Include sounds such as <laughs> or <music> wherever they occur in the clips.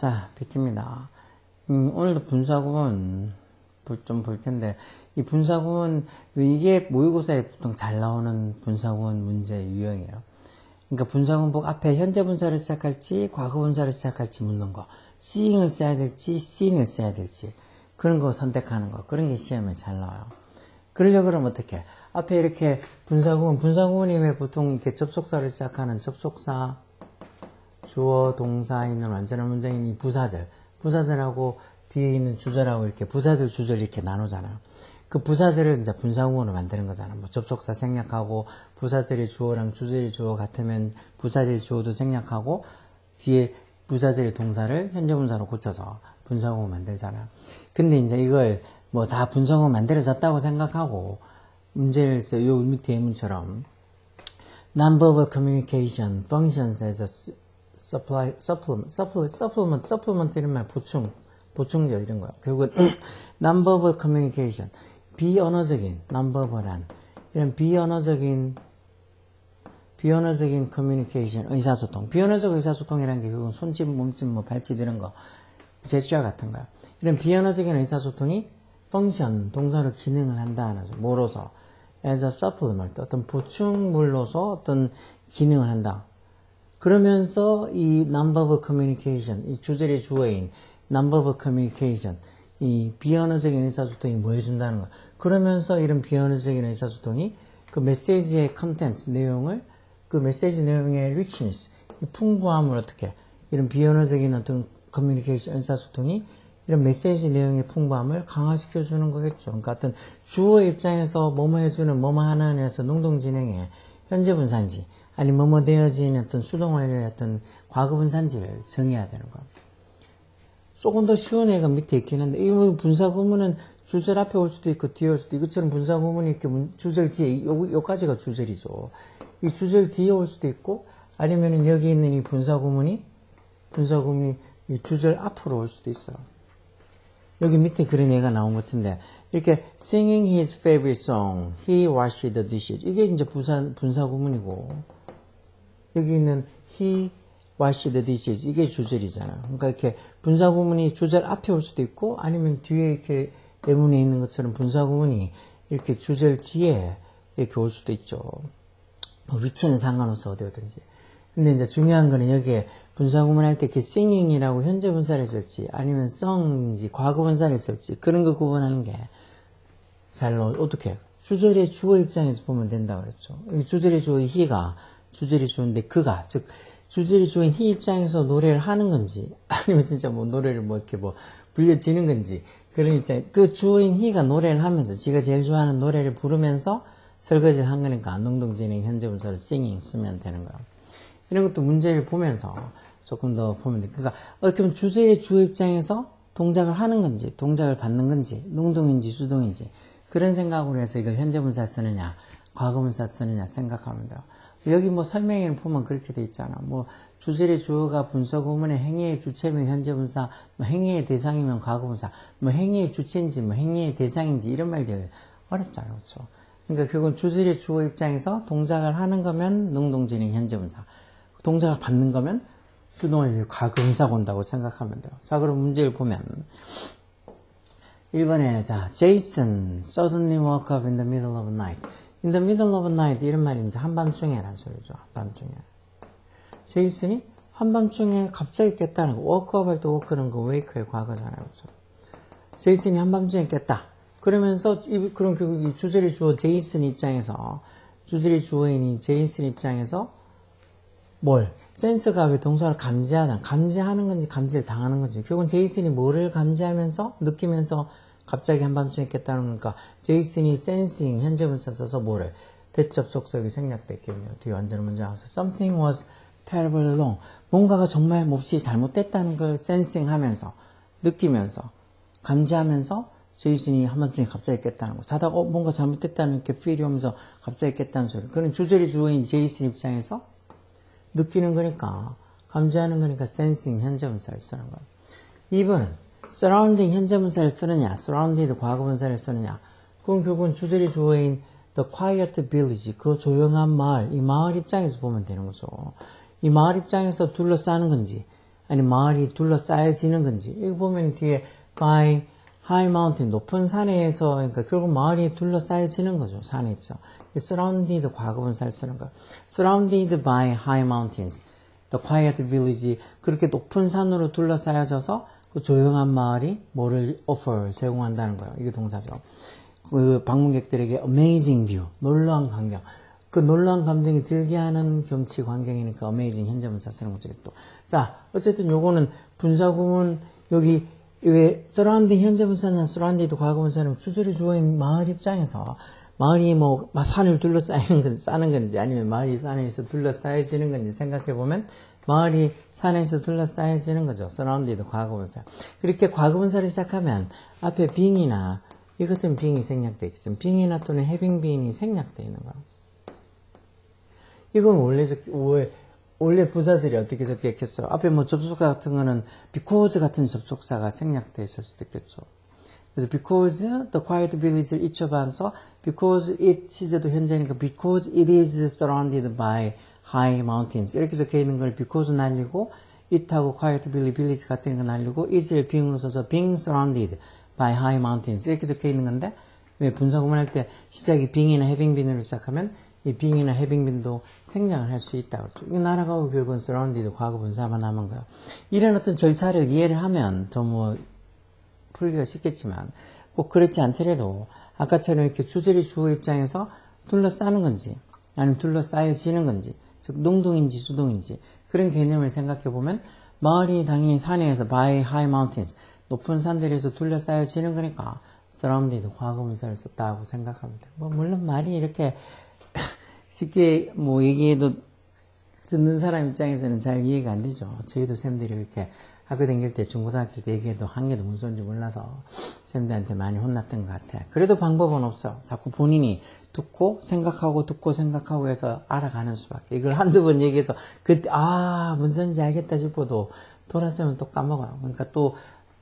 자, 비트입니다. 음, 오늘도 분사구문 좀 볼 텐데, 이 분사구문, 이게 모의고사에 보통 잘 나오는 분사구문 문제 유형이에요. 그러니까 분사구문복 앞에 현재 분사를 시작할지, 과거 분사를 시작할지 묻는 거. seeing을 써야 될지, seeing을 써야 될지. 그런 거 선택하는 거. 그런 게 시험에 잘 나와요. 그러려고 그러면 어떻게? 앞에 이렇게 분사구문, 분사구문이 왜 보통 이렇게 접속사를 시작하는 접속사, 주어, 동사 있는 완전한 문장인 이 부사절. 부사절하고 뒤에 있는 주절하고 이렇게 부사절, 주절 이렇게 나누잖아요. 그 부사절을 이제 분사구문으로 만드는 거잖아. 뭐 접속사 생략하고 부사절이 주어랑 주절이 주어 같으면 부사절이 주어도 생략하고 뒤에 부사절이 동사를 현재분사로 고쳐서 분사구문 만들잖아. 근데 이제 이걸 뭐 다 분사구문 만들어졌다고 생각하고 문제를 써. 요 밑에 number of communication functions as a supply, supplement, supplement, supplement, supplement 이런 말 보충, 보충제 이런 거야. 결국은 <clears throat> non-verbal communication, 비언어적인 non-verbal한 이런 비언어적인 비언어적인 커뮤니케이션, 의사소통. 비언어적 의사소통이라는 게 결국은 손짓, 몸짓, 뭐 발짓 이런 거, 제스처 같은 거야. 이런 비언어적인 의사소통이 펑션, 동사로 기능을 한다는 거죠. 뭐로서? as a supplement, 어떤 보충물로서 어떤 기능을 한다. 그러면서 이 non-verbal communication, 이 주절의 주어인 non-verbal communication, 이 비언어적인 의사소통이 뭐 해준다는 거야. 그러면서 이런 비언어적인 의사소통이 그 메시지의 컨텐츠, 내용을 그 메시지 내용의 richness, 풍부함을 어떻게, 이런 비언어적인 어떤 커뮤니케이션, 의사소통이 이런 메시지 내용의 풍부함을 강화시켜주는 거겠죠. 그러니까 어떤 주어 입장에서 뭐뭐 해주는 뭐뭐 하나 에서 능동진행의 현재 분산지, 아니 뭐뭐 되어진 어떤 수동완료의 어떤 과거 분산지를 정해야 되는 겁니다. 조금 더 쉬운 애가 밑에 있긴 한데 이 분사 구문은 주절 앞에 올 수도 있고 뒤에 올 수도 있고 이것처럼 분사 구문이 이렇게 주절 뒤에 요, 요까지가 주절이죠. 이 주절 뒤에 올 수도 있고 아니면은 여기 있는 이 분사 구문이 분사 구문이 이 주절 앞으로 올 수도 있어요. 여기 밑에 그런 애가 나온 것 같은데 이렇게 singing his favorite song, he washed the dishes 이게 이제 분사 분사 구문이고 여기 있는 he washed the dishes 이게 주절이잖아. 그러니까 이렇게 분사 구문이 주절 앞에 올 수도 있고 아니면 뒤에 이렇게 예문에 있는 것처럼 분사 구문이 이렇게 주절 뒤에 이렇게 올 수도 있죠. 뭐 위치는 상관없어 어디 오든지. 근데 이제 중요한 거는 여기에 분사 구문 할 때 이렇게 singing이라고 현재 분사를 쓸지 아니면 song인지 과거 분사를 쓸지 그런 거 구분하는 게 잘 어떻게 주절의 주어 입장에서 보면 된다 그랬죠. 주절의 주어 he가 주어인데 그가 즉 주절이 주어인 히 입장에서 노래를 하는 건지 <laughs> 아니면 진짜 뭐 노래를 뭐 이렇게 뭐 불려지는 건지 그런 입장 그 주어인 히가 노래를 하면서 지가 제일 좋아하는 노래를 부르면서 설거지를 한 거니까 안동동 진행 현재분사를 singing 쓰면 되는 거야. 이런 것도 문제를 보면서 조금 더 보면 돼. 그러니까 어떻게 보면 주제의 주어 입장에서 동작을 하는 건지 동작을 받는 건지 능동인지 수동인지 그런 생각으로 해서 이걸 현재분사 쓰느냐 과거분사 쓰느냐 생각하면 돼요. 여기 뭐 설명에는 보면 그렇게 돼 있잖아. 뭐 주절의 주어가 분서구문의 행위의 주체면 현재분사, 뭐 행위의 대상이면 과거분사, 뭐 행위의 주체인지 뭐 행위의 대상인지 이런 말들 어렵잖아요. 그렇죠? 그러니까 그건 주절의 주어 입장에서 동작을 하는 거면 능동진행 현재분사, 동작을 받는 거면 수동의 과거분사가 온다고 생각하면 돼요. 자, 그럼 문제를 보면 1번에 자, Jason suddenly woke up in the middle of night. In the middle of night 이런 말이 이제 한밤중에라는 소리죠. 한밤중에. 제이슨이 한밤중에 갑자기 깼다는 거. up 할때 woke는 그 wake의 과거잖아요. 그렇죠? 제이슨이 한밤중에 깼다. 그러면서 이, 그럼 결국 이 주절이 주어 제이슨 입장에서 주절이 주어인이 제이슨 입장에서 뭘? 센스가 왜 동사를 감지하다. 감지하는 건지 감지를 당하는 건지. 결국은 제이슨이 뭐를 감지하면서 느끼면서 갑자기 한밤중에 깼다는 거니까 제이슨이 센싱 현재 분사 써서 뭐를 대접속석이 생략됐겠네요. 뒤에 완전 나와서 something was terribly wrong. 뭔가가 정말 몹시 잘못됐다는 걸 센싱 하면서 느끼면서 감지하면서 제이슨이 한밤중에 갑자기 깼다는 거. 자다가 어, 뭔가 잘못됐다는 이렇게 필이 오면서 갑자기 깼다는 소리. 그런 주절이 주어인 제이슨 입장에서 느끼는 거니까 감지하는 거니까 센싱 현재 분사를 쓰는 거예요. 2번은 surrounding 현재 분사를 쓰느냐, surrounded 과거 분사를 쓰느냐. 그건 결국은 주절이 주어인 the quiet village, 그 조용한 마을, 이 마을 입장에서 보면 되는 거죠. 이 마을 입장에서 둘러싸는 건지, 아니 마을이 둘러싸여지는 건지 여기 보면 뒤에 by high mountain 높은 산에서 그러니까 결국 마을이 둘러싸여지는 거죠 산에 있죠 surrounded 과거 분사를 쓰는 거 surrounded by high mountains the quiet village 그렇게 높은 산으로 둘러싸여져서 그 조용한 마을이 뭐를 offer 제공한다는 거예요. 이게 동사죠. 그 방문객들에게 amazing view 놀라운 광경. 그 놀라운 감정이 들게 하는 경치 광경이니까 amazing 현재분사 쓰는 거죠 또. 자 어쨌든 요거는 분사구문 여기 왜 surrounding 현재 분사나 surrounded 과거 분사는 추절이 주어인 마을 입장에서 마을이 뭐 산을 둘러싸이는 건지 싸는 건지 아니면 마을이 산에서 둘러싸여지는 건지 생각해 보면 마을이 산에서 둘러싸여지는 거죠. surrounded 과거분사. 그렇게 과거분사를 시작하면 앞에 빙이나 이 같은 빙이 생략되어 있죠. 빙이나 또는 해빙 빙이 생략되어 있는 거. 이건 원래 왜 원래 부사들이 어떻게 적혀있겠어요? 앞에 뭐 접속사 같은 거는 because 같은 접속사가 생략되어 있을 수도 있겠죠. 그래서 because the quiet village를 잊혀봐서 because it 시제도 현재니까 because it is surrounded by high mountains 이렇게 적혀 있는 걸 because 날리고 it하고 quiet village, 같은 거 날리고 is를 being으로 써서 being surrounded by high mountains 이렇게 적혀 있는 건데 왜 분사 구문 할 때 시작이 being이나 having been으로 시작하면 이 being이나 having been도 생략을 할 수 있다 그렇죠. 이 날아가고 결국은 surrounded 과거 분사만 남은 거예요. 이런 어떤 절차를 이해를 하면 더 뭐 풀기가 쉽겠지만 꼭 그렇지 않더라도 아까처럼 이렇게 주절이 주어 입장에서 둘러싸는 건지 아니면 둘러싸여지는 건지 즉 농동인지 수동인지 그런 개념을 생각해 보면 마을이 당연히 산에서 by high mountains 높은 산들에서 둘러싸여지는 거니까 surrounded 과거문사를 썼다고 생각합니다. 뭐 물론 말이 이렇게 <laughs> 쉽게 뭐 얘기해도 듣는 사람 입장에서는 잘 이해가 안 되죠. 저희도 쌤들이 이렇게 학교 다닐 때 중고등학교 때 얘기해도 한 개도 무서운지 몰라서 쌤들한테 많이 혼났던 것 같아. 그래도 방법은 없어. 자꾸 본인이 듣고 생각하고 듣고 생각하고 해서 알아가는 수밖에. 이걸 한두 번 얘기해서 그때 아 무슨지 알겠다 싶어도 돌아서면 또 까먹어요. 그러니까 또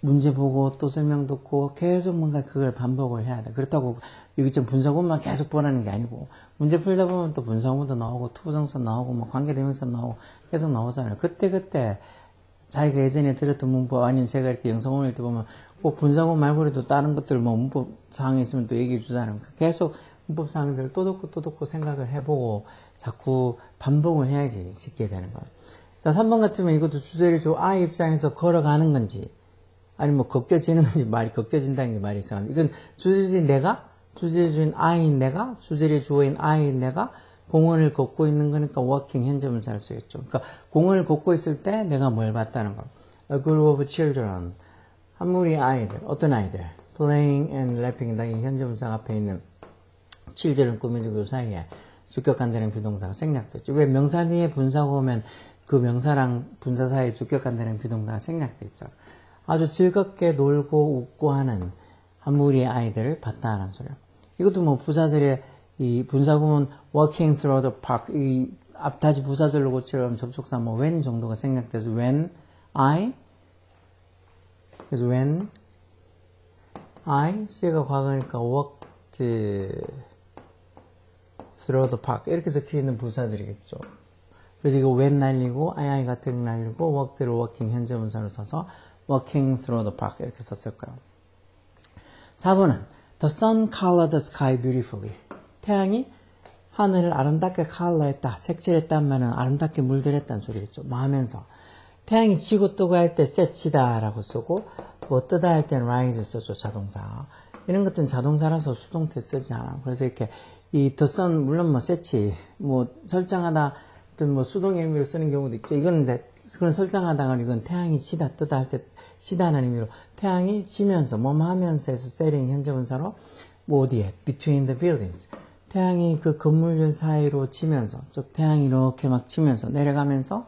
문제 보고 또 설명 듣고 계속 뭔가 그걸 반복을 해야 돼. 그렇다고 여기 좀 분석문만 계속 보라는 게 아니고 문제 풀다 보면 또 분석문도 나오고 투부정선 나오고 뭐 관계대명선 나오고 계속 나오잖아요. 그때 그때 자기가 예전에 들었던 문법 아니면 제가 이렇게 영상 올릴 때 보면 꼭 분사문 말고라도 다른 것들 뭐 문법 사항이 있으면 또 얘기해 주잖아요. 계속 문법 사항들을 또 듣고 또 듣고 생각을 해보고 자꾸 반복을 해야지 짓게 되는 거예요. 자, 3번 같으면 이것도 주제를 줘 아이 입장에서 걸어가는 건지 아니면 뭐 걷겨지는 건지 말이 걷겨진다는 게 말이 이상한데 이건 주제주인 내가 주제주인 아이인 내가 주제를 주어인 아이인 내가 공원을 걷고 있는 거니까 워킹 현재문사 할 수 있죠. 그러니까 공원을 걷고 있을 때 내가 뭘 봤다는 거. A group of children. 한 무리 아이들. 어떤 아이들? playing and laughing. 당연히 현재문사 앞에 있는 children 꾸며주고 그 사이에 주격한다는 비동사가 생략됐죠. 왜 명사 뒤에 분사가 오면 그 명사랑 분사 사이에 주격한다는 비동사가 생략돼 있죠. 아주 즐겁게 놀고 웃고 하는 한 무리의 아이들을 봤다는 소리예요. 이것도 뭐 부사들의 이 분사구문 walking through the park 이 앞 다시 부사절로 고처럼 접속사 뭐 when 정도가 생략돼서 when I 그래서 when I C가 과거니까 walked through the park 이렇게 적혀 있는 부사들이겠죠. 그래서 이거 when 날리고 I 같은 거 날리고 walked를 walking 현재 분사로 써서 walking through the park 이렇게 썼을 거예요. 4번은 The sun colored the sky beautifully. 태양이 하늘을 아름답게 컬러했다, 색칠했단 말은 아름답게 물들였다는 소리겠죠. 뭐 하면서 태양이 지고 뜨고 할 때 set치다라고 쓰고 뭐 뜨다 할 때는 rise 써죠 자동사. 이런 것들은 자동사라서 수동태 쓰지 않아. 그래서 이렇게 이 sun 물론 뭐 set치 뭐 설정하다 뭐 수동 의미로 쓰는 경우도 있죠. 이건 그런 설정하다가 이건 태양이 치다 뜨다 할때 치다는 의미로 태양이 지면서 뭐뭐 하면서 해서 setting 현재 분사로 뭐 어디에 between the buildings 태양이 그 건물들 사이로 치면서, 즉 태양이 이렇게 막 치면서 내려가면서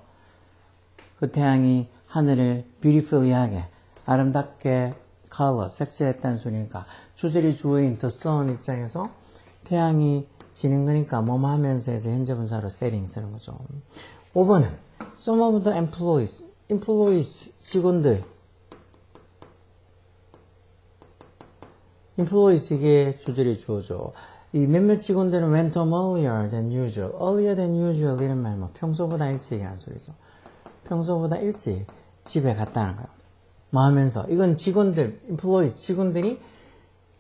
그 태양이 하늘을 뷰티풀리하게 아름답게 컬러, 섹시했다는 소리니까 주절이 주어인 the sun 입장에서 태양이 지는 거니까 뭐뭐 하면서 해서 현재 분사로 세팅 쓰는 거죠. 5번은 some of the employees, employees 직원들 employees 이게 주절이 주어죠. 이 몇몇 직원들은 went home earlier than usual. earlier than usual 이런 말, 뭐 평소보다 일찍이라는 소리죠. 평소보다 일찍 집에 갔다는 거예요. 뭐 하면서 이건 직원들, employees 직원들이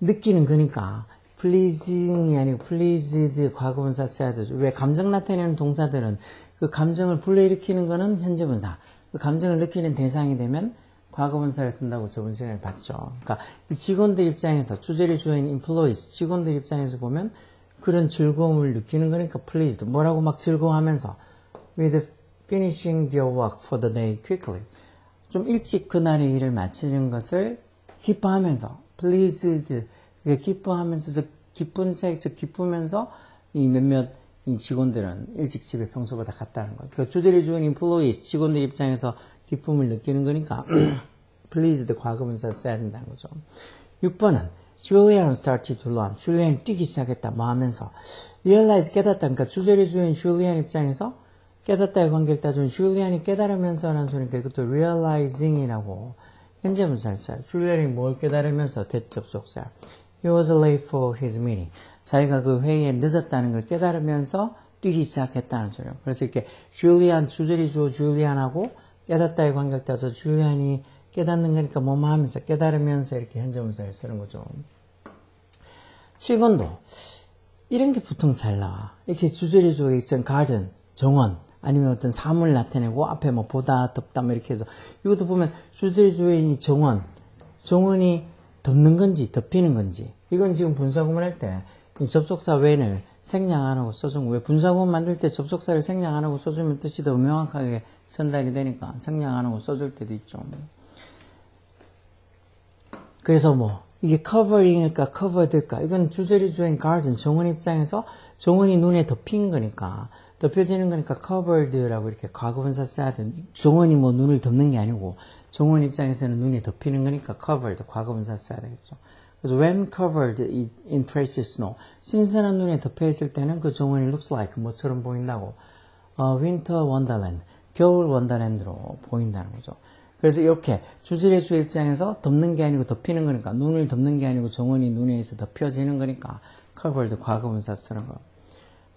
느끼는 거니까 pleasing이 아니고 pleased 과거분사 써야 되죠. 왜 감정 나타내는 동사들은 그 감정을 불러일으키는 거는 현재분사. 그 감정을 느끼는 대상이 되면 과거분사를 쓴다고 저번 시간에 봤죠. 그러니까 이 직원들 입장에서 주제를 주어인 employees 직원들 입장에서 보면 그런 즐거움을 느끼는 거니까 pleased 뭐라고 막 즐거워하면서 with finishing their work for the day quickly 좀 일찍 그날의 일을 마치는 것을 기뻐하면서 pleased 기뻐하면서 저 기쁜 책, 저 기쁘면서 이 몇몇 이 직원들은 일찍 집에 평소보다 갔다는 거예요. 그 주제를 주는 employees 직원들 입장에서 기쁨을 느끼는 거니까 <clears throat> pleased 과거분사 써야 된다는 거죠. 6번은 Julian started to run. 줄리안이 뛰기 시작했다. 뭐 하면서 realize 깨닫다. 그러니까 주제를 주인 줄리안 입장에서 깨닫다의 관계를 따지면 줄리안이 깨달으면서 하는 소리니까 이것도 realizing이라고 현재 분사를 써요. 줄리안이 뭘 깨달으면서 대접속사. He was late for his meeting. 자기가 그 회의에 늦었다는 걸 깨달으면서 뛰기 시작했다는 소리예요. 그래서 이렇게 줄리안 주제리 주어 줄리안하고 깨닫다의 관계를 따져 줄리안이 깨닫는 거니까 뭐뭐 하면서 깨달으면서 이렇게 현재분사를 쓰는 거죠. 7번도 이런 게 보통 잘 나와. 이렇게 주제리 주어 있잖아. 가든, 정원, 아니면 어떤 사물 나타내고 앞에 뭐 보다, 덥다 뭐 이렇게 해서 이것도 보면 주제리 주어인 정원, 정원이 덮는 건지 덮이는 건지 이건 지금 분사구문 할때 접속사 외를 생략 안 하고 써준 왜 분사구문 만들 때 접속사를 생략 안 하고 써주면 뜻이 더 명확하게 전달이 되니까 생략 안 하고 써줄 때도 있죠. 그래서 뭐 이게 covering일까 covered일까 이건 주제리 주인 garden 정원 입장에서 정원이 눈에 덮인 거니까 덮여지는 거니까 covered라고 이렇게 과거분사 써야 돼. 정원이 뭐 눈을 덮는 게 아니고 정원 입장에서는 눈이 덮이는 거니까 covered 과거분사 써야 되겠죠. 그래서 when covered in traces snow 신선한 눈에 덮여 있을 때는 그 정원이 looks like 뭐처럼 보인다고 어, winter wonderland 겨울 원더랜드로 보인다는 거죠. 그래서 이렇게 주질의 주 입장에서 덮는 게 아니고 덮이는 거니까 눈을 덮는 게 아니고 정원이 눈에 의해서 덮여지는 거니까 covered 과거분사 쓰는 거.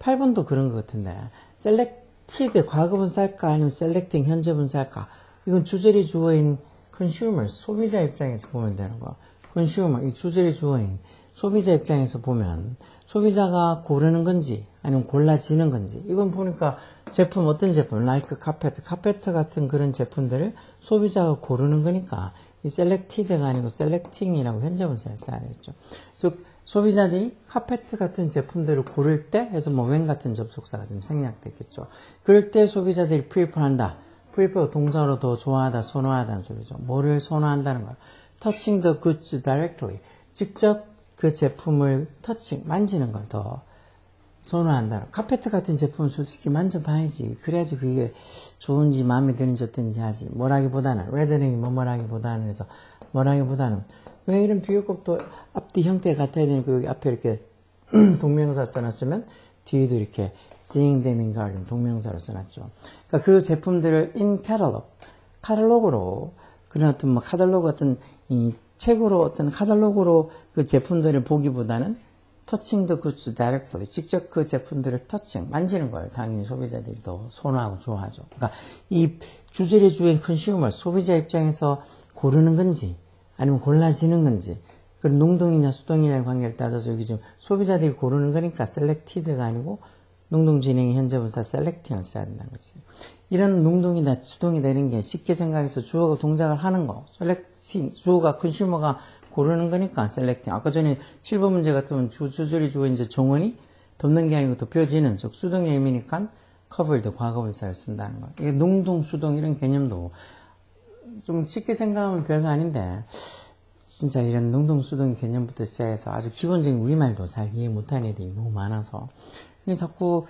8번도 그런 것 같은데 selected 과거분사 할까 아니면 selecting 현재분사 할까 이건 주절이 주어인 consumer 소비자 입장에서 보면 되는 거. Consumer 이 주절이 주어인 소비자 입장에서 보면 소비자가 고르는 건지 아니면 골라지는 건지 이건 보니까 제품 어떤 제품 like 카페트 카페트 같은 그런 제품들을 소비자가 고르는 거니까 이 selected가 아니고 selecting이라고 현재분사를 써야 되겠죠. 즉 소비자들이 카페트 같은 제품들을 고를 때 해서 뭐 when 같은 접속사가 좀 생략되겠죠. 그럴 때 소비자들이 prefer한다. prefer 동사로 더 좋아하다, 선호하다는 소리죠. 뭐를 선호한다는 거야. Touching the goods directly. 직접 그 제품을 터칭, 만지는 걸 더 선호한다. 카페트 같은 제품은 솔직히 만져봐야지. 그래야지 그게 좋은지 마음에 드는지 어떤지 하지. 뭐라기보다는, 레더링이 뭐뭐라기보다는 해서 뭐라기보다는 왜 이런 비교급도 앞뒤 형태 같아야 되는 그 앞에 이렇게 <clears throat> 동명사 써놨으면 뒤에도 이렇게 seeing them in garden 동명사로 써놨죠. 그러니까 그 제품들을 in catalog, 카탈로그로 그런 어떤 뭐 카탈로그 같은 이 책으로 어떤 카탈로그로 그 제품들을 보기보다는 터칭 더 굿즈 다이렉트리 직접 그 제품들을 터칭 만지는 걸 당연히 소비자들이 더 선호하고 좋아하죠. 그러니까 이 주제를 주인 컨슈머 소비자 입장에서 고르는 건지 아니면 골라지는 건지 그런 농동이냐 수동이냐의 관계를 따져서 여기 지금 소비자들이 고르는 거니까 셀렉티드가 아니고 농동진행의 현재분사 셀렉팅을 써야 된다는 거지. 이런 농동이나 수동이 되는 게 쉽게 생각해서 주어가 동작을 하는 거. 셀렉팅, 주어가 컨슈머가 고르는 거니까 셀렉팅. 아까 전에 7번 문제 같으면 주, 주절이 주어 이제 종원이 덮는 게 아니고 덮여지는, 즉 수동의 의미니까 covered 과거분사를 쓴다는 거. 이게 농동, 수동 이런 개념도 좀 쉽게 생각하면 별거 아닌데 진짜 이런 농동, 수동 개념부터 시작해서 아주 기본적인 우리말도 잘 이해 못하는 애들이 너무 많아서 자꾸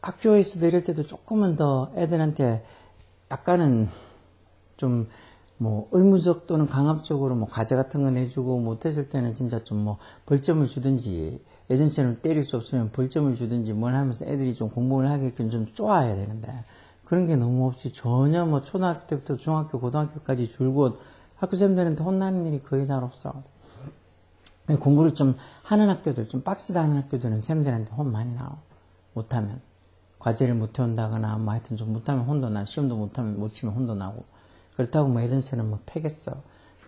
학교에서 내릴 때도 조금은 더 애들한테 약간은 좀 뭐 의무적 또는 강압적으로 뭐 과제 같은 거 내주고 못했을 때는 진짜 좀 뭐 벌점을 주든지 예전처럼 때릴 수 없으면 벌점을 주든지 뭘 하면서 애들이 좀 공부를 하게끔 좀 쪼아야 되는데 그런 게 너무 없이 전혀 뭐 초등학교 때부터 중학교 고등학교까지 줄곧 학교생들한테 혼나는 일이 거의 잘 없어. 공부를 좀 하는 학교들 좀 빡시다 하는 학교들은 쌤들한테 혼 많이 나와. 못하면 과제를 못 해온다거나 뭐 하여튼 좀 못하면 혼도 나 시험도 못하면 못 치면 혼도 나고 그렇다고 뭐 예전처럼 뭐 패겠어.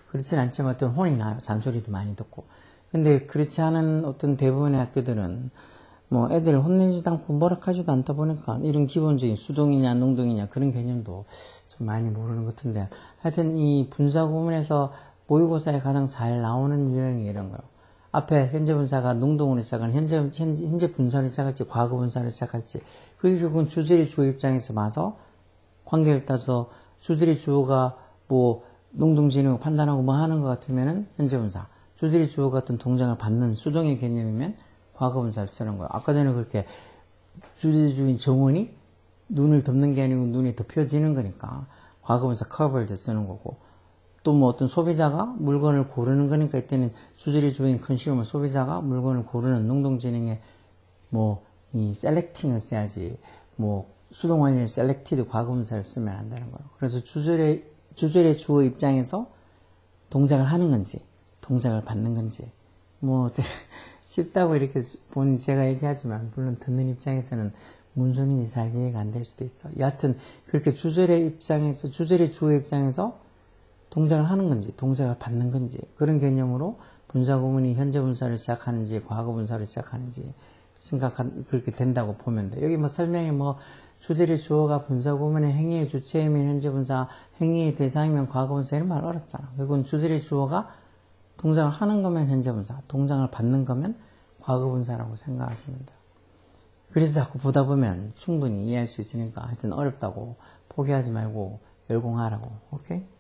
그렇진 않지만 어떤 혼이 나요. 잔소리도 많이 듣고. 근데 그렇지 않은 어떤 대부분의 학교들은 뭐 애들 혼내지도 않고 뭐락하지도 않다 보니까 이런 기본적인 수동이냐 능동이냐 그런 개념도 좀 많이 모르는 것 같은데 하여튼 이 분사 구문에서 모의고사에 가장 잘 나오는 유형이 이런 거예요. 앞에 현재 분사가 능동으로 시작하는 현재, 현재, 현재 분사를 시작할지 과거 분사를 시작할지 그게 결국은 주제의 주어 입장에서 봐서 관계를 따서 주제의 주어가 뭐 능동지능 판단하고 뭐 하는 것 같으면은 현재 분사 주제의 주어 같은 동작을 받는 수동의 개념이면 과거 분사를 쓰는 거예요. 아까 전에 그렇게 주제주인 정원이 눈을 덮는 게 아니고 눈이 덮여지는 거니까 과거 분사 covered 쓰는 거고 또 뭐 어떤 소비자가 물건을 고르는 거니까 이때는 주제의 주인 컨슈머 소비자가 물건을 고르는 능동지능의 뭐이 selecting을 써야지 뭐 수동원의 selected 과거 분사를 쓰면 안 되는 거예요. 그래서 주절의 주절의 주어 입장에서 동작을 하는 건지 동작을 받는 건지 뭐 <laughs> 쉽다고 이렇게 본인 제가 얘기하지만 물론 듣는 입장에서는 무슨 소리인지 잘 이해가 안 될 수도 있어. 여하튼 그렇게 주절의 입장에서 주절의 주어 입장에서 동작을 하는 건지 동작을 받는 건지 그런 개념으로 분사 구문이 현재 분사를 시작하는지 과거 분사를 시작하는지 생각한 그렇게 된다고 보면 돼. 여기 뭐 설명이 뭐 주절의 주어가 분사 구문의 행위의 주체이면 현재 분사, 행위의 대상이면 과거 분사 이런 말 어렵잖아. 그건 주절의 주어가 동작을 하는 거면 현재 분사, 동작을 받는 거면 과거 분사라고 돼요. 그래서 자꾸 보다 보면 충분히 이해할 수 있으니까 하여튼 어렵다고 포기하지 말고 열공하라고. 오케이?